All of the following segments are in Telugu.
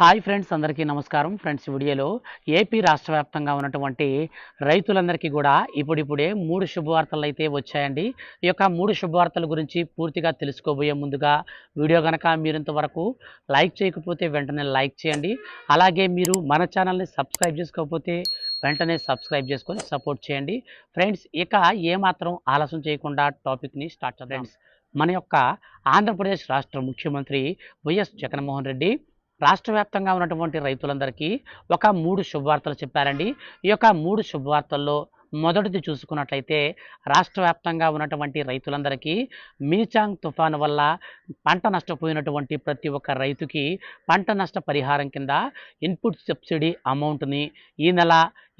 హాయ్ ఫ్రెండ్స్ అందరికీ నమస్కారం. ఫ్రెండ్స్ వీడియోలో ఏపీ రాష్ట్ర వ్యాప్తంగా ఉన్నటువంటి రైతులందరికీ కూడా ఇప్పుడిప్పుడే మూడు శుభవార్తలు అయితే వచ్చాయండి. ఈ యొక్క మూడు శుభవార్తల గురించి పూర్తిగా తెలుసుకోబోయే ముందుగా వీడియో కనుక మీరు ఇంతవరకు లైక్ చేయకపోతే వెంటనే లైక్ చేయండి. అలాగే మీరు మన ఛానల్ని సబ్స్క్రైబ్ చేసుకోకపోతే వెంటనే సబ్స్క్రైబ్ చేసుకొని సపోర్ట్ చేయండి. ఫ్రెండ్స్ ఇక ఏమాత్రం ఆలస్యం చేయకుండా టాపిక్ని స్టార్ట్ చేద్దాం. ఫ్రెండ్స్ మన యొక్క ఆంధ్రప్రదేశ్ రాష్ట్ర ముఖ్యమంత్రి వైఎస్ జగన్మోహన్ రెడ్డి రాష్ట్ర వ్యాప్తంగా ఉన్నటువంటి రైతులందరికీ ఒక మూడు శుభవార్తలు చెప్పారండి. ఈ యొక్క మూడు శుభవార్తల్లో మొదటిది చూసుకున్నట్లయితే రాష్ట్ర వ్యాప్తంగా ఉన్నటువంటి రైతులందరికీ మీచాంగ్ తుఫాను వల్ల పంట నష్టపోయినటువంటి ప్రతి ఒక్క రైతుకి పంట నష్ట పరిహారం కింద ఇన్పుట్ సబ్సిడీ అమౌంట్ని ఈ నెల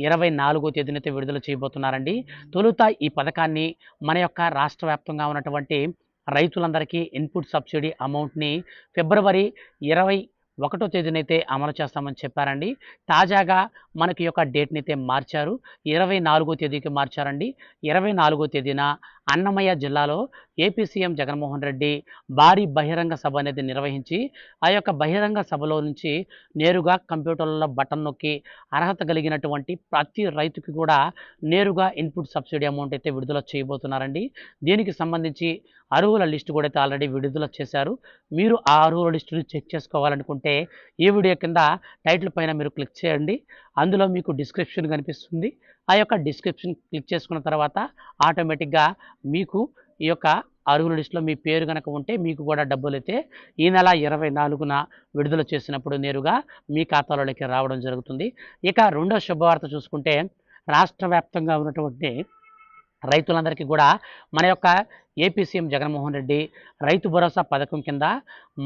ఇరవై నాలుగో తేదీనైతే విడుదల చేయబోతున్నారండి. తొలుత ఈ పథకాన్ని మన యొక్క రాష్ట్ర వ్యాప్తంగా ఉన్నటువంటి రైతులందరికీ ఇన్పుట్ సబ్సిడీ అమౌంట్ని ఫిబ్రవరి ఇరవై ఒకటో తేదీనైతే అమలు చేస్తామని చెప్పారండి. తాజాగా మనకి యొక్క డేట్ని అయితే మార్చారు. ఇరవై నాలుగో తేదీకి మార్చారండి. ఇరవై నాలుగో తేదీన అన్నమయ్య జిల్లాలో ఏపీ సీఎం జగన్మోహన్ రెడ్డి భారీ బహిరంగ సభ అనేది నిర్వహించి ఆ యొక్క బహిరంగ సభలో నుంచి నేరుగా కంప్యూటర్లలో బటన్ నొక్కి అర్హత కలిగినటువంటి ప్రతి రైతుకి కూడా నేరుగా ఇన్పుట్ సబ్సిడీ అమౌంట్ అయితే విడుదల చేయబోతున్నారండి. దీనికి సంబంధించి అర్హుల లిస్టు కూడా అయితే ఆల్రెడీ విడుదల చేశారు. మీరు ఆ అర్హుల లిస్టుని చెక్ చేసుకోవాలనుకుంటే ఈ వీడియో కింద టైటిల్ పైన మీరు క్లిక్ చేయండి. అందులో మీకు డిస్క్రిప్షన్ కనిపిస్తుంది. ఆ యొక్క డిస్క్రిప్షన్ క్లిక్ చేసుకున్న తర్వాత ఆటోమేటిక్గా మీకు ఈ యొక్క అర్హుల లిస్టులో మీ పేరు కనుక ఉంటే మీకు కూడా డబ్బులు అయితే ఈ నెల ఇరవై నాలుగున విడుదల చేసినప్పుడు నేరుగా మీ ఖాతాలోకి రావడం జరుగుతుంది. ఇక రెండో శుభవార్త చూసుకుంటే రాష్ట్ర వ్యాప్తంగా ఉన్నటువంటి రైతులందరికీ కూడా మన యొక్క ఏపీ సీఎం జగన్మోహన్ రెడ్డి రైతు భరోసా పథకం కింద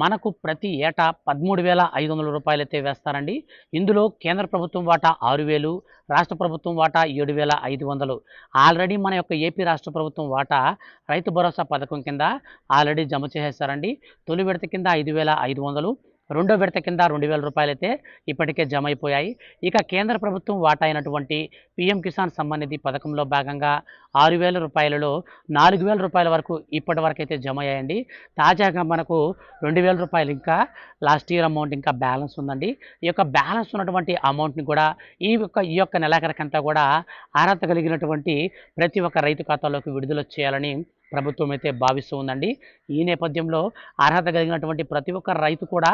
మనకు ప్రతి ఏటా పదమూడు వేల ఐదు వందల రూపాయలు అయితే వేస్తారండి. ఇందులో కేంద్ర ప్రభుత్వం వాటా ఆరు వేలు రాష్ట్ర ప్రభుత్వం వాటా ఏడు వేల ఐదు వందలు. ఆల్రెడీ మన యొక్క ఏపీ రాష్ట్ర ప్రభుత్వం వాటా రైతు భరోసా పథకం కింద ఆల్రెడీ జమ చేసేస్తారండి తొలి విడత కింద ఐదు వేల ఐదు వందలు. రెండో విడత కింద రెండు వేల రూపాయలు అయితే ఇప్పటికే జమ అయిపోయాయి ఇక కేంద్ర ప్రభుత్వం వాటా అయినటువంటి పిఎం కిసాన్ సమ్మాన్ నిధి పథకంలో భాగంగా ఆరు వేల రూపాయలలో నాలుగు వేల రూపాయల వరకు ఇప్పటి వరకు అయితే జమ అయ్యాయండి తాజాగా మనకు రెండు వేల రూపాయలు ఇంకా లాస్ట్ ఇయర్ అమౌంట్ ఇంకా బ్యాలెన్స్ ఉందండి. ఈ యొక్క బ్యాలెన్స్ ఉన్నటువంటి అమౌంట్ని కూడా ఈ యొక్క ఈ యొక్క నెలాఖరికంతా కూడా అర్హత కలిగినటువంటి ప్రతి ఒక్క రైతు ఖాతాలోకి విడుదల చేయాలని ప్రభుత్వం అయితే భావిస్తూ ఉందండి. ఈ నేపథ్యంలో అర్హత కలిగినటువంటి ప్రతి ఒక్క రైతు కూడా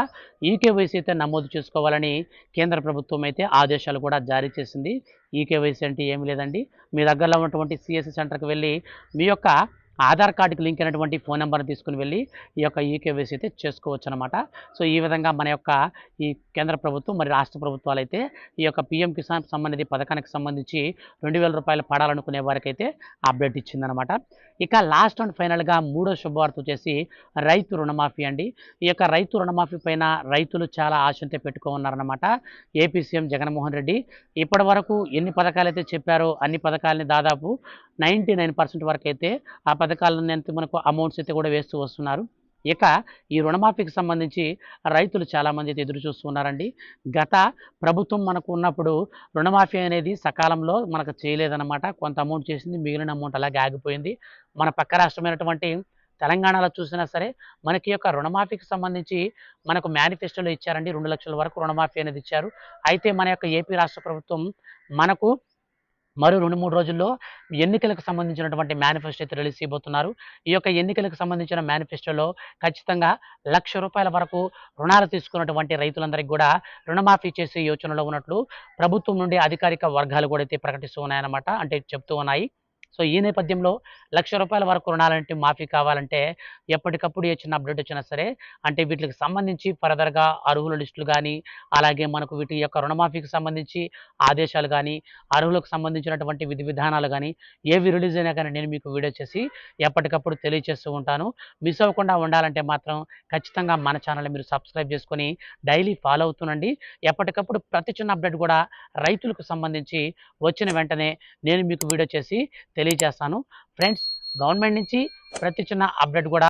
ఈకేవైసీ అయితే నమోదు చేసుకోవాలని కేంద్ర ప్రభుత్వం అయితే ఆదేశాలు కూడా జారీ చేసింది. ఈకేవైసీ అంటే ఏమి లేదండి. మీ దగ్గరలో ఉన్నటువంటి సిఎస్సి సెంటర్కి వెళ్ళి మీ యొక్క ఆధార్ కార్డుకి లింక్ అయినటువంటి ఫోన్ నెంబర్ని తీసుకుని వెళ్ళి ఈ యొక్క ఈకేవైసీ అయితే చేసుకోవచ్చు అనమాట సో ఈ విధంగా మన యొక్క ఈ కేంద్ర ప్రభుత్వం మరి రాష్ట్ర ప్రభుత్వాలు అయితే ఈ యొక్క పిఎం కిసాన్ సంబంధిత పథకానికి సంబంధించి రెండు వేల రూపాయలు పడాలనుకునే వారికైతే అప్డేట్ ఇచ్చిందనమాట ఇక లాస్ట్ అండ్ ఫైనల్గా మూడో శుభవార్త వచ్చేసి రైతు రుణమాఫీ అండి. ఈ యొక్క రైతు రుణమాఫీ పైన రైతులు చాలా ఆశంతో పెట్టుకోన్నారనమాట ఏపీ సీఎం జగన్మోహన్ రెడ్డి ఇప్పటి వరకు ఎన్ని పథకాలు అయితే చెప్పారో అన్ని పథకాలని దాదాపు నైంటీ నైన్ పర్సెంట్ వరకు అయితే ఆ పథకాలను మనకు అమౌంట్స్ అయితే కూడా వేస్తూ వస్తున్నారు. ఇక ఈ రుణమాఫీకి సంబంధించి రైతులు చాలామంది అయితే ఎదురు చూస్తున్నారండి గత ప్రభుత్వం మనకు ఉన్నప్పుడు రుణమాఫీ అనేది సకాలంలో మనకు చేయలేదన్నమాట. కొంత అమౌంట్ చేసింది మిగిలిన అమౌంట్ అలాగే ఆగిపోయింది. మన పక్క రాష్ట్రమైనటువంటి తెలంగాణలో చూసినా సరే మనకి యొక్క రుణమాఫీకి సంబంధించి మనకు మేనిఫెస్టోలో ఇచ్చారండి. రెండు లక్షల వరకు రుణమాఫీ అనేది ఇచ్చారు. అయితే మన యొక్క ఏపీ రాష్ట్ర ప్రభుత్వం మనకు మరో రెండు మూడు రోజుల్లో ఎన్నికలకు సంబంధించినటువంటి మేనిఫెస్టో అయితే రిలీజ్ చేయబోతున్నారు. ఈ యొక్క ఎన్నికలకు సంబంధించిన మేనిఫెస్టోలో ఖచ్చితంగా లక్ష రూపాయల వరకు రుణాలు తీసుకున్నటువంటి రైతులందరికీ కూడా రుణమాఫీ చేసే యోచనలో ఉన్నట్లు ప్రభుత్వం నుండి అధికారిక వర్గాలు కూడా అయితే ప్రకటిస్తూ ఉన్నాయన్నమాట. అంటే చెప్తూ ఉన్నాయి. సో ఈ నేపథ్యంలో లక్ష రూపాయల వరకు రుణాలంటే మాఫీ కావాలంటే ఎప్పటికప్పుడు ఏ చిన్న అప్డేట్ వచ్చినా సరే అంటే వీటికి సంబంధించి ఫర్దర్గా అర్హుల లిస్టులు కానీ అలాగే మనకు వీటి యొక్క రుణమాఫీకి సంబంధించి ఆదేశాలు కానీ అర్హులకు సంబంధించినటువంటి విధి విధానాలు కానీ ఏవి రిలీజ్ అయినా కానీ నేను మీకు వీడియో చేసి ఎప్పటికప్పుడు తెలియజేస్తూ ఉంటాను. మిస్ అవ్వకుండా ఉండాలంటే మాత్రం ఖచ్చితంగా మన ఛానల్ని మీరు సబ్స్క్రైబ్ చేసుకొని డైలీ ఫాలో అవుతుండండి. ఎప్పటికప్పుడు ప్రతి చిన్న అప్డేట్ కూడా రైతులకు సంబంధించి వచ్చిన వెంటనే నేను మీకు వీడియో చేసి తెలియజేస్తాను. ఫ్రెండ్స్ గవర్నమెంట్ నుంచి ప్రతి చిన్న అప్డేట్ కూడా